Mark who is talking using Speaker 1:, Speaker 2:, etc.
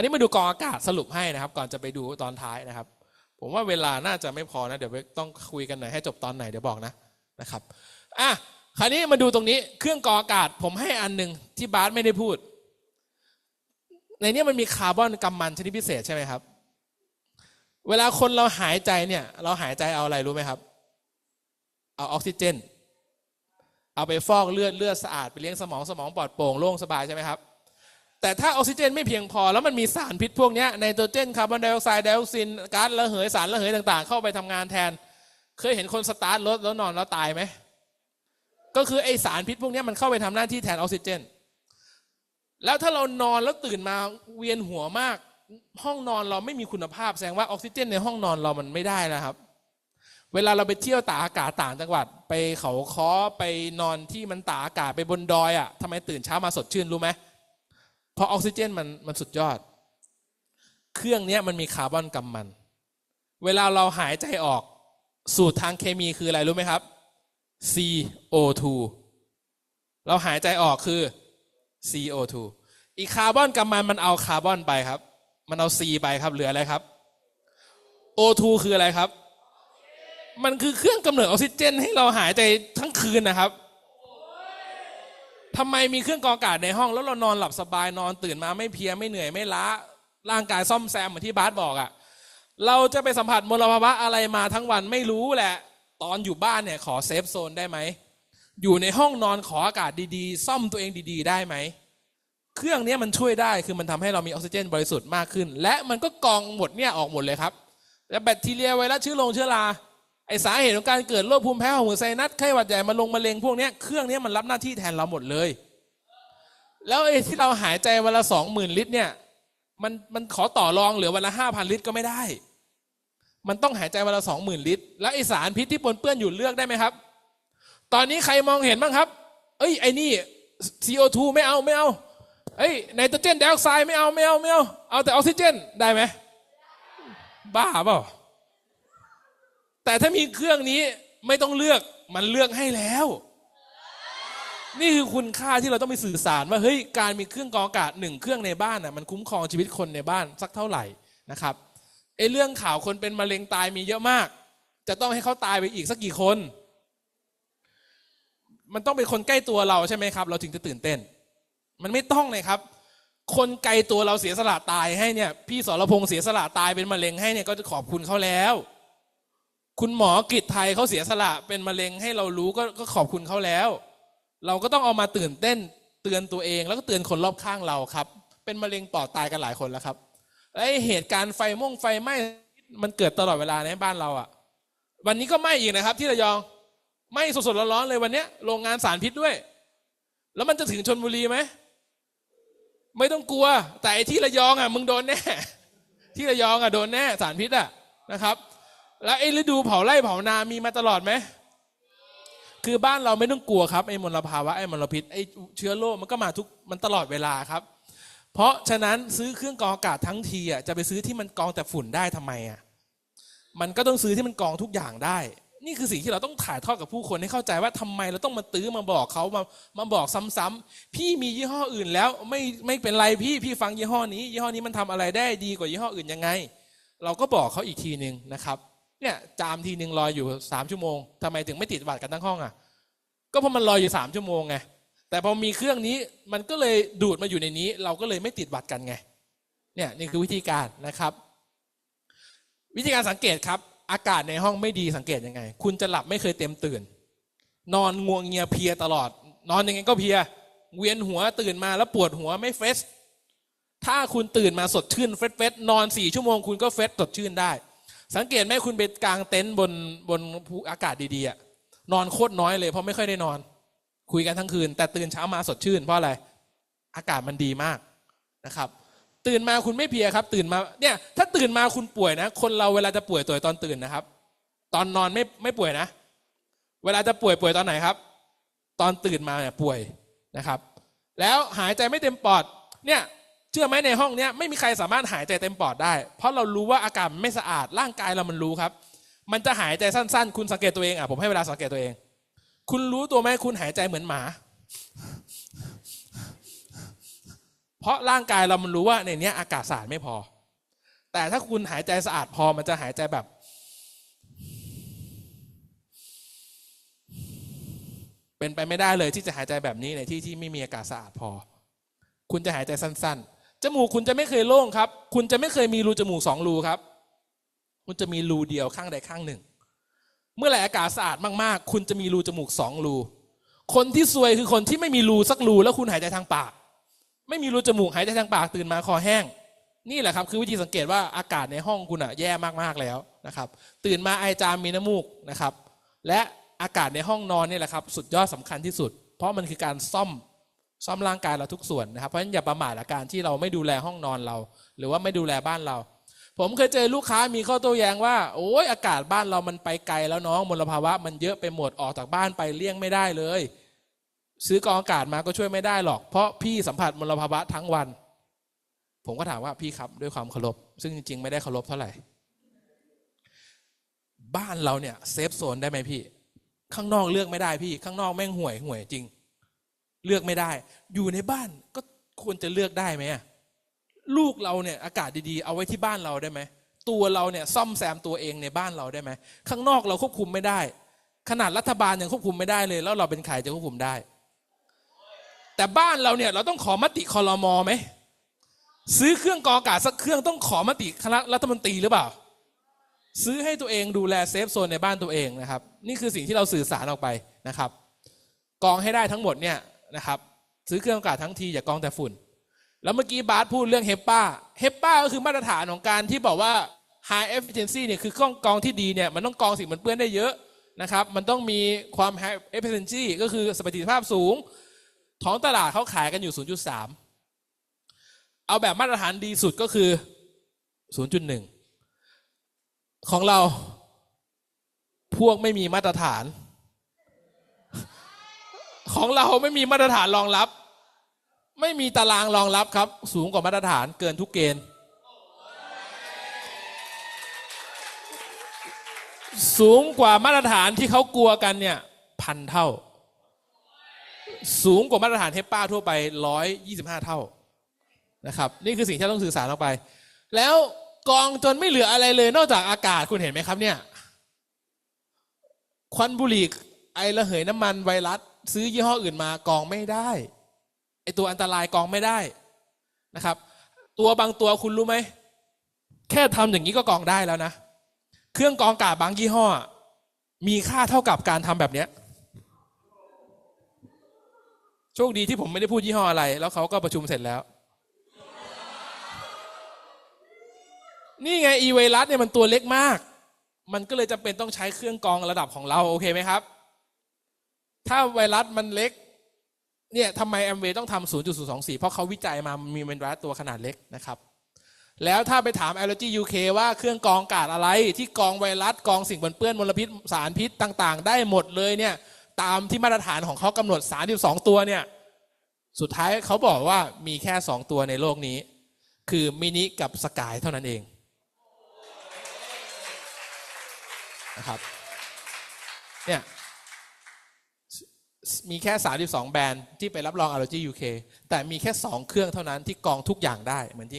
Speaker 1: ราวนี้มาดูกองอากาศสรุปให้นะครับ ก่อนจะไปดูตอนท้ายนะครับ ผมว่าเวลาน่าจะไม่พอนะ เดี๋ยวต้องคุยกันหน่อยให้จบตอนไหนเดี๋ยวบอกนะนะครับอะคราวนี้มาดูตรงนี้เครื่องกรองอากาศ ผมให้อันหนึ่งที่บาสไม่ได้พูด ในนี้มันมีคาร์บอนกัมมันชนิดพิเศษใช่ไหมครับ เวลาคนเราหายใจเนี่ย เราหายใจเอาอะไรรู้ไหมครับ เอาออกซิเจน เอาไปฟอกเลือดเลือดสะอาดไปเลี้ยงสมองสมองปลอดโปร่งโล่งสบายใช่ไหมครับ แต่ถ้าออกซิเจนไม่เพียงพอ แล้วมันมีสารพิษพวกนี้ไนโตรเจนคาร์บอนไดออกไซด์ไดออกซินก๊าซระเหยสารระเหยต่าง ๆ เข้าไปทำงานแทน เคยเห็นคนสตาร์ทรถแล้วนอนแล้วตายไหมก็คือไอสารพิษพวกนี้มันเข้าไปทำหน้าที่แทนออกซิเจน แล้วถ้าเรานอนแล้วตื่นมาเวียนหัวมาก ห้องนอนเราไม่มีคุณภาพแสดงว่าออกซิเจนในห้องนอนเรามันไม่ได้นะครับ เวลาเราไปเที่ยวตากอากาศต่างจังหวัด ไปเขาค้อไปนอนที่มันตากอากาศไปบนดอยอะ่ะทำไมตื่นเช้ามาสดชื่นรู้ไหมเพราะออกซิเจนมันมันสุดยอด เครื่องนี้มันมีคาร์บอนกัมมัน เวลาเราหายใจออก สูตรทางเคมีคืออะไรรู้ไหมครับ CO2 เราหายใจออกคือ CO2 อีกคาร์บอนกัมมันมันเอาคาร์บอนไปครับ มันเอา C ไปครับ เหลืออะไรครับ O2 คืออะไรครับ มันคือเครื่องกำเนิดออกซิเจน ให้เราหายใจทั้งคืนนะครับ ทำไมมีเครื่องกรองอากาศในห้องแล้วเรานอนหลับสบายนอนตื่นมาไม่เพียไม่เหนื่อยไม่ล้าร่างกายซ่อมแซมเหมือนที่บาสบอกอะ่ะเราจะไปสัมผัสมลภาวะอะไรมาทั้งวันไม่รู้แหละ ตอนอยู่บ้านเนี่ยขอเซฟโซนได้ไหม อยู่ในห้องนอนขออากาศดีๆ ซ่อมตัวเองดีๆ ได้ไหม เครื่องนี้มันช่วยได้คือมันทำให้เรามีออกซิเจนบริสุทธิ์มากขึ้น และมันก็กรองหมดเนี่ยออกหมดเลยครับ แล้วแบคทีเรียไวรัสเชื้อโรคเชื้อรา ไอสาเหตุของการเกิดโรคภูมิแพ้หัวไซนัสไข้หวัดใหญ่มาลงมะเร็งพวกนี้เครื่องนี้มันรับหน้าที่แทนเราหมดเลย แล้วไอที่เราหายใจวันละสองหมื่นลิตรเนี่ยมันมันขอต่อรองเหลือวันละห้าพันลิตรก็ไม่ได้ มันต้องหายใจวันละสองหมื่นลิตร แล้วไอสารพิษที่ปนเปื้อนอยู่เลือกได้ไหมครับ ตอนนี้ใครมองเห็นบ้างครับ เอ้ยไอนี่ CO2 ไม่เอาไม่เอาเอ้ยไนโตรเจนไดออกไซด์ไม่เอาไม่เอาไม่เอาเอาแต่ออกซิเจนได้ไหมบ้าเปล่า แต่ถ้ามีเครื่องนี้ไม่ต้องเลือกมันเลือกให้แล้ว นี่คือคุณค่าที่เราต้องไปสื่อสารว่าเฮ้ยการมีเครื่องกรองอากาศหนึ่งเครื่องในบ้านน่ะมันคุ้มครองชีวิตคนในบ้านสักเท่าไหร่นะครับไอ้เรื่องข่าวคนเป็นมะเร็งตายมีเยอะมาก จะต้องให้เขาตายไปอีกสักกี่คน มันต้องเป็นคนใกล้ตัวเราใช่ไหมครับ เราถึงจะตื่นเต้น มันไม่ต้องเลยครับ คนไกลตัวเราเสียสละตายให้เนี่ย พี่สรพงษ์เสียสละตายเป็นมะเร็งให้เนี่ยก็จะขอบคุณเขาแล้ว คุณหมอกฤษไทยเขาเสียสละเป็นมะเร็งให้เรารู้ก็ก็ขอบคุณเขาแล้ว เราก็ต้องเอามาตื่นเต้นเตือนตัวเอง แล้วก็เตือนคนรอบข้างเราครับ เป็นมะเร็งปอดตายกันหลายคนแล้วครับไอเหตุการณ์ไฟม่วงไฟไหม้มันเกิดตลอดเวลาในบ้านเราอะ่ะ วันนี้ก็ไหม้อีกนะครับ ที่ระยองไหม้สดๆร้อนๆเลยวันเนี้ยโรงงานสารพิษด้วย แล้วมันจะถึงชนบุรีไหมไม่ต้องกลัว แต่ที่ระยองอะมึงโดนแน่ที่ระยองอะโดนแน่สารพิษอะนะครับ แล้วไอ้ฤดูเผาไร่เผานามีมาตลอดไหมคือบ้านเราไม่ต้องกลัวครับไอ้มลภาวะไอ้มลพิษไอ้เชื้อโรคมันก็มาทุกมันตลอดเวลาครับ เพราะฉะนั้นซื้อเครื่องกรองอากาศทั้งทีอะจะไปซื้อที่มันกรองแต่ฝุ่นได้ทำไมอะมันก็ต้องซื้อที่มันกรองทุกอย่างได้ นี่คือสิ่งที่เราต้องถ่ายทอดกับผู้คนให้เข้าใจว่าทำไมเราต้องมาตื้อมาบอกเขามามาบอกซ้ำๆพี่มียี่ห้ออื่นแล้วไม่ไม่เป็นไรพี่พี่ฟังยี่ห้อนี้ ยี่ห้อนี้มันทำอะไรได้ดีกว่ายี่ห้ออื่นยังไง เราก็บอกเขาอีกทีหนึ่งนะครับ เนี่ยจามทีหนึ่งรอยอยู่สามชั่วโมงทำไมถึงไม่ติดบัตรกันทั้งห้องอะ ก็เพราะมันรอยอยู่สามชั่วโมงไงแต่พอมีเครื่องนี้มันก็เลยดูดมาอยู่ในนี้ เราก็เลยไม่ติดบัตรกันไงเนี่ยนี่คือวิธีการนะครับ วิธีการสังเกตครับ อากาศในห้องไม่ดีสังเกตยังไง คุณจะหลับไม่เคยเต็มตื่น นอนงวงเงียเพียตลอด นอนยังไงก็เพีย เวียนหัวตื่นมาแล้วปวดหัวไม่เฟสถ้าคุณตื่นมาสดชื่นเฟสเฟสนอนสี่ชั่วโมงคุณก็เฟสสดชื่นได้ สังเกตไหมคุณไปกลางเต็นท์บนบนภูอากาศดีๆอะนอนโคตรน้อยเลยเพราะไม่ค่อยได้นอน คุยกันทั้งคืน แต่ตื่นเช้ามาสดชื่นเพราะอะไร อากาศมันดีมากนะครับ ตื่นมาคุณไม่เพียครับ ตื่นมาเนี่ยถ้าตื่นมาคุณป่วยนะ คนเราเวลาจะป่วยตัวตอนตื่นนะครับ ตอนนอนไม่ไม่ป่วยนะ เวลาจะป่วยป่วยตอนไหนครับ ตอนตื่นมาเนี่ยป่วยนะครับ แล้วหายใจไม่เต็มปอดเนี่ย เชื่อไหมในห้องเนี้ยไม่มีใครสามารถหายใจเต็มปอดได้ เพราะเรารู้ว่าอากาศไม่สะอาดร่างกายเรามันรู้ครับ มันจะหายใจสั้นๆ คุณสังเกตตัวเองอะผมให้เวลาสังเกตตัวเอง คุณรู้ตัวไหมคุณหายใจเหมือนหมา เพราะร่างกายเรามันรู้ว่าในนี้อากาศสะอาดไม่พอ แต่ถ้าคุณหายใจสะอาดพอมันจะหายใจแบบ เป็นไปไม่ได้เลยที่จะหายใจแบบนี้ในที่ที่ไม่มีอากาศสะอาดพอคุณจะหายใจสั้น ๆ จมูกคุณจะไม่เคยโล่งครับ คุณจะไม่เคยมีรูจมูกสองรูครับ คุณจะมีรูเดียวข้างใดข้างหนึ่ง เมื่อไหร่อากาศสะอาดมากๆ คุณจะมีรูจมูกสองรู คนที่ซวยคือคนที่ไม่มีรูสักรูแล้วคุณหายใจทางปาก ไม่มีรูจมูกหายใจทางปากตื่นมาคอแห้ง นี่แหละครับ คือวิธีสังเกตว่าอากาศในห้องคุณอะแย่มากๆแล้วนะครับ ตื่นมาไอจามมีน้ำมูกนะครับ และอากาศในห้องนอนนี่แหละครับ สุดยอดสำคัญที่สุด เพราะมันคือการซ่อม ซ่อมร่างกายเราทุกส่วนนะครับเพราะฉะนั้นอย่าประมาทอาการที่เราไม่ดูแลห้องนอนเรา หรือว่าไม่ดูแลบ้านเรา ผมเคยเจอลูกค้ามีข้อโต้แย้งว่าโอ้ยอากาศบ้านเรามันไปไกลแล้วน้องมลภาวะ มันเยอะไปหมดออกจากบ้านไปเลี่ยงไม่ได้เลย ซื้อกองอากาศมาก็ช่วยไม่ได้หรอกเพราะพี่สัมผัสมลภาวะทั้งวัน ผมก็ถามว่าพี่ครับด้วยความเคารพซึ่งจริงๆ ไม่ได้เคารพเท่าไหร่บ้านเราเนี่ยเซฟโซนได้ไหมพี่ ข้างนอกเลือกไม่ได้พี่ ข้างนอกแม่งห่วยห่วยจริง เลือกไม่ได้ อยู่ในบ้านก็ควรจะเลือกได้ไหมลูกเราเนี่ยอากาศดีๆ เอาไว้ที่บ้านเราได้ไหมตัวเราเนี่ยซ่อมแซมตัวเองในบ้านเราได้ไหมข้างนอกเราควบคุมไม่ได้ ขนาดรัฐบาลยังควบคุมไม่ได้เลย แล้วเราเป็นใครจะควบคุมได้ แต่บ้านเราเนี่ยเราต้องขอมติคอรมอไหมซื้อเครื่องกองอากาศสักเครื่องต้องขอมติคณะรัฐมนตรีหรือเปล่า ซื้อให้ตัวเองดูแลเซฟโซนในบ้านตัวเองนะครับ นี่คือสิ่งที่เราสื่อสารออกไปนะครับ กองให้ได้ทั้งหมดเนี่ย นะครับ ซื้อเครื่องอากาศทั้งทีอย่ากองแต่ฝุ่น แล้วเมื่อกี้บาสพูดเรื่องเฮปป้าเฮปป้าก็คือมาตรฐานของการที่บอกว่า high efficiency เนี่ยคือเครื่องกองที่ดีเนี่ยมันต้องกองสิ่งมันเปื้อนได้เยอะนะครับ มันต้องมีความ high efficiency ก็คือประสิทธิภาพสูง ท้องตลาดเขาขายกันอยู่ 0.3 เอาแบบมาตรฐานดีสุดก็คือ 0.1 ของเราพวกไม่มีมาตรฐาน ของเราไม่มีมาตรฐานรองรับ ไม่มีตารางรองรับครับ สูงกว่ามาตรฐานเกินทุกเกณฑ์ สูงกว่ามาตรฐานที่เขากลัวกันเนี่ยพันเท่า สูงกว่ามาตรฐานเทปป้าทั่วไปร้อยยี่สิบห้าเท่านะครับ นี่คือสิ่งที่ต้องสื่อสารออกไป แล้วกองจนไม่เหลืออะไรเลย นอกจากอากาศคุณเห็นไหมครับเนี่ย ควันบุหรี่ไอระเหยน้ำมันไวรัส ซื้อยี่ห้ออื่นมากองไม่ได้ไอตัวอันตรายกองไม่ได้นะครับ ตัวบางตัวคุณรู้ไหมแค่ทำอย่างนี้ก็กองได้แล้วนะ เครื่องกองกาศบางยี่ห้อ มีค่าเท่ากับการทำแบบเนี้ยโชคดีที่ผมไม่ได้พูดยี่ห้ออะไร แล้วเขาก็ประชุมเสร็จแล้ว นี่ไงอีไวรัสเนี่ยมันตัวเล็กมาก มันก็เลยจำเป็นต้องใช้เครื่องกองระดับของเรา โอเคไหมครับ ถ้าไวรัสมันเล็กเนี่ยทำไมแอมเวต้องทำ0.024 เพราะเขาวิจัยมามีไวรัสตัวขนาดเล็กนะครับ แล้วถ้าไปถาม Allergy UK ว่าเครื่องกรองอากาศอะไร ที่กรองไวรัสกรองสิ่งปนเปื้อนมลพิษสารพิษต่าง ๆ ได้หมดเลยเนี่ยตามที่มาตรฐานของเขากำหนด 32 ตัวเนี่ยสุดท้ายเขาบอกว่ามีแค่ 2 ตัวในโลกนี้ คือมินิกับสกายเท่านั้นเองนะครับเนี่ย มีแค่ 32 แบรนด์ที่ไปรับรอง Allergy UK แต่มีแค่ 2 เครื่องเท่านั้นที่กองทุกอย่างได้เหมือนที่